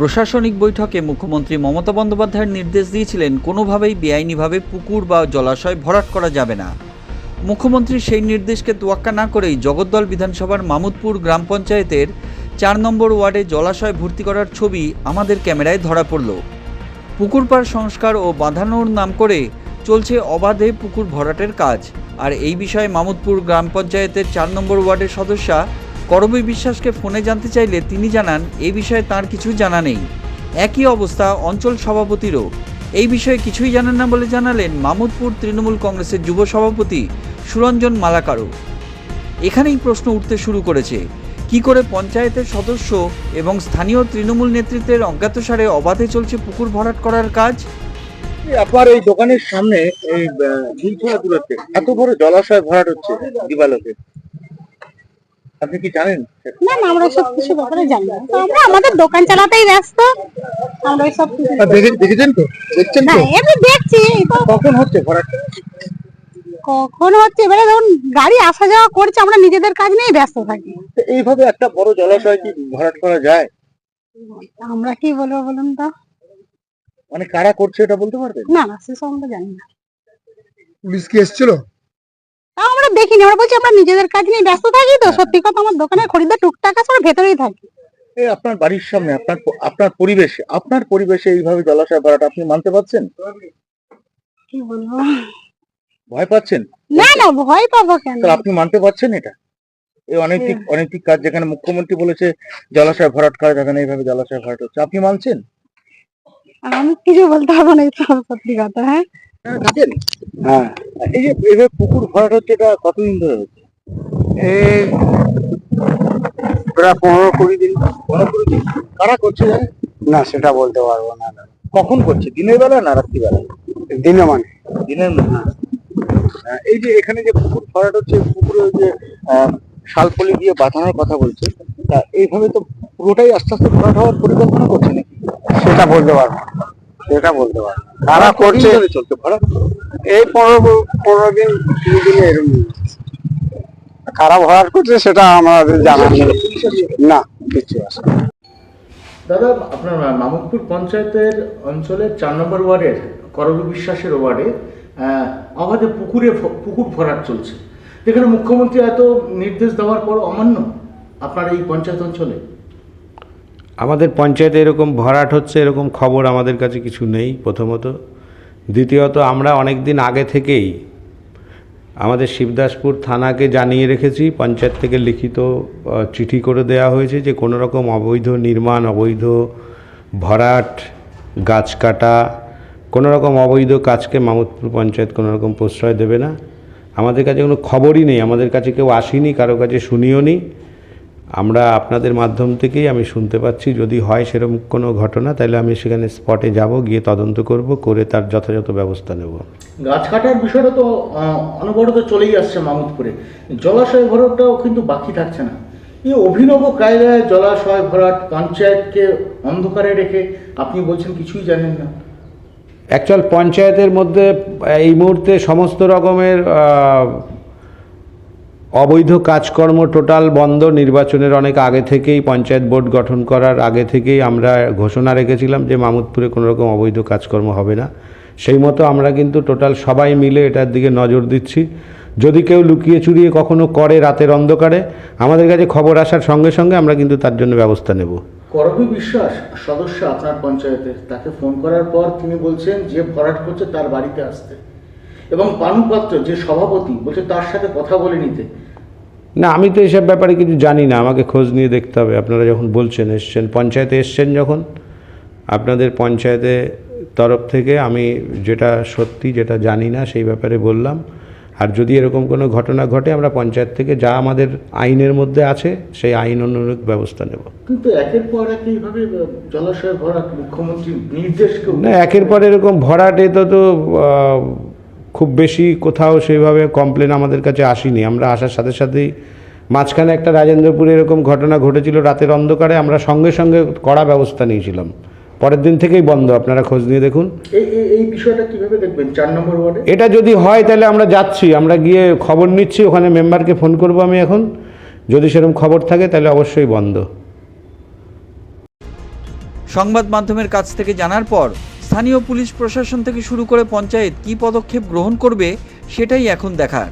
প্রশাসনিক বৈঠকে মুখ্যমন্ত্রী মমতা বন্দ্যোপাধ্যায়ের নির্দেশ দিয়েছিলেন, কোনোভাবেই বেআইনিভাবে পুকুর বা জলাশয় ভরাট করা যাবে না। মুখ্যমন্ত্রী সেই নির্দেশকে তোয়াক্কা না করেই জগদ্দল বিধানসভার মামুদপুর গ্রাম পঞ্চায়েতের চার নম্বর ওয়ার্ডে জলাশয় ভর্তি করার ছবি আমাদের ক্যামেরায় ধরা পড়ল। পুকুর পাড় সংস্কার ও বাঁধানোর নাম করে চলছে অবাধে পুকুর ভরাটের কাজ। আর এই বিষয়ে মামুদপুর গ্রাম পঞ্চায়েতের চার নম্বর ওয়ার্ডের সদস্যা করবী বিশ্বাসকে ফোনে জানতে চাইলে তিনি জানান, এ বিষয়ে তার কিছু জানা নেই। একই অবস্থা অঞ্চল সভাপতিরও। এই বিষয়ে কিছুই জানেন না বলে জানালেন মামুদপুর তৃণমূল কংগ্রেসের যুব সভাপতি সুরঞ্জন মালাকারু এখানেই প্রশ্ন উঠতে শুরু করেছে, কি করে পঞ্চায়েতের সদস্য এবং স্থানীয় তৃণমূল নেতৃত্বের অজ্ঞাতসারে অবাধে চলছে পুকুর ভরাট করার কাজ? আপনার এই দোকানের সামনে এত বড় জলাশয় ভরাট হচ্ছে দিবালোকে আপনি কি জানেন? না না আমরা সব কিছু ব্যাপারে জানি না। তো আমরা আমাদের দোকান চালাতেই ব্যস্ত। আমরা সব কিছু দেখে- দেখেছেন তো? দেখছেন না তো এমনি দেখছি এই তো। কখন হচ্ছে ভরাট কখন হচ্ছে? এবারে যখন গাড়ি আসা যাওয়া করছে আমরা নিজেদের কাজ নিয়েই ব্যস্ত থাকি। তো এইভাবে একটা বড় জলাশয় কি ভরাট করা যায়? আমরা কি বলব বলুন তো? মানে কারা করছে এটা বলতে পারবেন? না না সেসব আমরা জানি না। পুলিশ কি এসেছিল? তাও আমরা দেখিনি। আমরা বলছি আমরা নিজেদের কাজ নিয়ে ব্যস্ত থাকি তো। সত্যি কথা আমার দোকানে খরিদ্দার টুকটাক আছে আমরা ভেতরেই থাকি। এই আপনার বাড়ির সামনে আপনার আপনার পরিবেশে আপনার পরিবেশে এইভাবে জলাশয় ভরাট আপনি মানতে পারছেন? কি বলব? ভয় পাচ্ছেন? না না ভয় পাবো কেন? আপনি মানতে পারছেন এটা? এই অনৈতিক অনৈতিক কাজ যেখানে মুখ্যমন্ত্রী বলেছে জলাশয় ভরাট করা যাবে না এইভাবে জলাশয় ভরাট হচ্ছে। আপনি মানছেন? আমি কিছু বলতে পারব না এই সত্যি কথা হ্যাঁ? থাকেন হ্যাঁ। এই যে এইভাবে পুকুর ভরাট হচ্ছে এটা কতদিন ধরে হচ্ছে? এই প্রায় পনেরো কুড়ি দিন। পনেরো কুড়ি দিন? কারা করছে জানেন? না সেটা বলতে পারব না। কখন করছে? দিনের বেলা না রাত্রিবেলা? দিনে মানে। দিনের মধ্যে আহ, এই যে এখানে যে পুকুর ভরাট হচ্ছে পুকুরে যে আহ, শালপলি দিয়ে বাঁধানোর কথা বলছে তা এইভাবে তো পুরোটাই আস্তে আস্তে ভরাট হওয়ার পরিকল্পনা করছে নাকি? সেটা বলতে পারব। সেটা বলতে পারব কারা করছে। চলছে এই পনেরো পনেরো দিন কুড়ি দিনে এরকম। কারা করছে সেটা আমাদের জানা নেই। না কিছু আছে। দাদা আপনার মামুদপুর পঞ্চায়েতের অঞ্চলের চার নম্বর ওয়ার্ডের করবী বিশ্বাসের ওয়ার্ডে আহ, অবাধে পুকুরে পুকুর ভরাট চলছে। যেখানে মুখ্যমন্ত্রী এত নির্দেশ দেওয়ার পর অমান্য আপনার এই পঞ্চায়েত অঞ্চলে? আমাদের পঞ্চায়েতে এরকম ভরাট হচ্ছে, এরকম খবর আমাদের কাছে কিছু নেই প্রথমত। দ্বিতীয়ত, আমরা অনেক দিন আগে থেকেই আমাদের শিবদাসপুর থানাকে জানিয়ে রেখেছি, পঞ্চায়েত থেকে লিখিত চিঠি করে দেওয়া হয়েছে যে কোনো রকম অবৈধ নির্মাণ, অবৈধ ভরাট, গাছ কাটা কোনো রকম অবৈধ কাজকে মামুদপুর পঞ্চায়েত কোনো রকম প্রশ্রয় দেবে না। আমাদের কাছে কোনো খবরই নেই, আমাদের কাছে কেউ আসেনি, কারও কাছে শুনিও নি। আমরা আপনাদের মাধ্যম থেকেই আমি শুনতে পাচ্ছি। যদি হয় সেরকম কোনো ঘটনা তাহলে আমি সেখানে স্পটে যাব গিয়ে তদন্ত করব করে তার যথাযথ ব্যবস্থা নেব। গাছ কাটার বিষয়টা তো অনবরত চলেই আসছে মামুদপুরে। জলাশয় ভরাটটাও কিন্তু বাকি থাকছে না। এই অভিনব কায়দায় জলাশয় ভরাট পঞ্চায়েতকে অন্ধকারে রেখে আপনি বলছেন কিছুই জানেন না। অ্যাকচুয়াল পঞ্চায়েতের মধ্যে এই মুহূর্তে সমস্ত রকমের অবৈধ কাজকর্ম টোটাল বন্ধ। নির্বাচনের অনেক আগে থেকেই পঞ্চায়েত বোর্ড গঠন করার আগে থেকেই আমরা ঘোষণা রেখেছিলাম যে মামুদপুরে কোনো রকম অবৈধ কাজকর্ম হবে না। সেই মতো আমরা কিন্তু টোটাল সবাই মিলে এটার দিকে নজর দিচ্ছি। যদি কেউ লুকিয়ে চুরিয়ে কখনো করে রাতের অন্ধকারে, আমাদের কাছে খবর আসার সঙ্গে সঙ্গে আমরা কিন্তু তার জন্য ব্যবস্থা নেব। করবী বিশ্বাস, সদস্য আপনার পঞ্চায়েতের, তাকে ফোন করার পর তিনি বলছেন যে ভরাট করছে তার বাড়িতে আসতে। এবং পানুপাত্র যে সভাপতি বলছে তার সাথে কথা বলে নিতে। না আমি তো এসব ব্যাপারে কিছু জানি না আমাকে খোঁজ নিয়ে দেখতে হবে। আপনারা যখন বলছেন এসছেন পঞ্চায়েতে এসছেন যখন আপনাদের পঞ্চায়েতে তরফ থেকে আমি যেটা সত্যি যেটা জানি না সেই ব্যাপারে বললাম। আর যদি এরকম কোনো ঘটনা ঘটে আমরা পঞ্চায়েত থেকে যা আমাদের আইনের মধ্যে আছে সেই আইন অনুরূপ ব্যবস্থা নেব। কিন্তু একের পর এক এইভাবে জলাশয় ভরাট মুখ্যমন্ত্রীর নির্দেশকে না একের পর এরকম ভরাটে তো তো খুব বেশি কোথাও সেইভাবে কমপ্লেন আমাদের কাছে আসেনি। আমরা আসার সাথে সাথেই মাঝখানে একটা রাজেন্দ্রপুরে এরকম ঘটনা ঘটেছিল রাতের অন্ধকারে আমরা সঙ্গে সঙ্গে কড়া ব্যবস্থা নিয়েছিলাম। পরের দিন থেকেই বন্ধ আপনারা খোঁজ নিয়ে দেখুন। এই এই- এই বিষয়টা কীভাবে দেখবেন? চার নম্বর ওয়ার্ডে? এটা যদি হয় তাহলে আমরা যাচ্ছি আমরা গিয়ে খবর নিচ্ছি ওখানে মেম্বারকে ফোন করব আমি এখন। যদি সেরকম খবর থাকে তাহলে অবশ্যই বন্ধ। সংবাদ মাধ্যমের কাছ থেকে জানার পর স্থানীয় পুলিশ প্রশাসন থেকে শুরু করে পঞ্চায়েত কী পদক্ষেপ গ্রহণ করবে সেটাই এখন দেখার।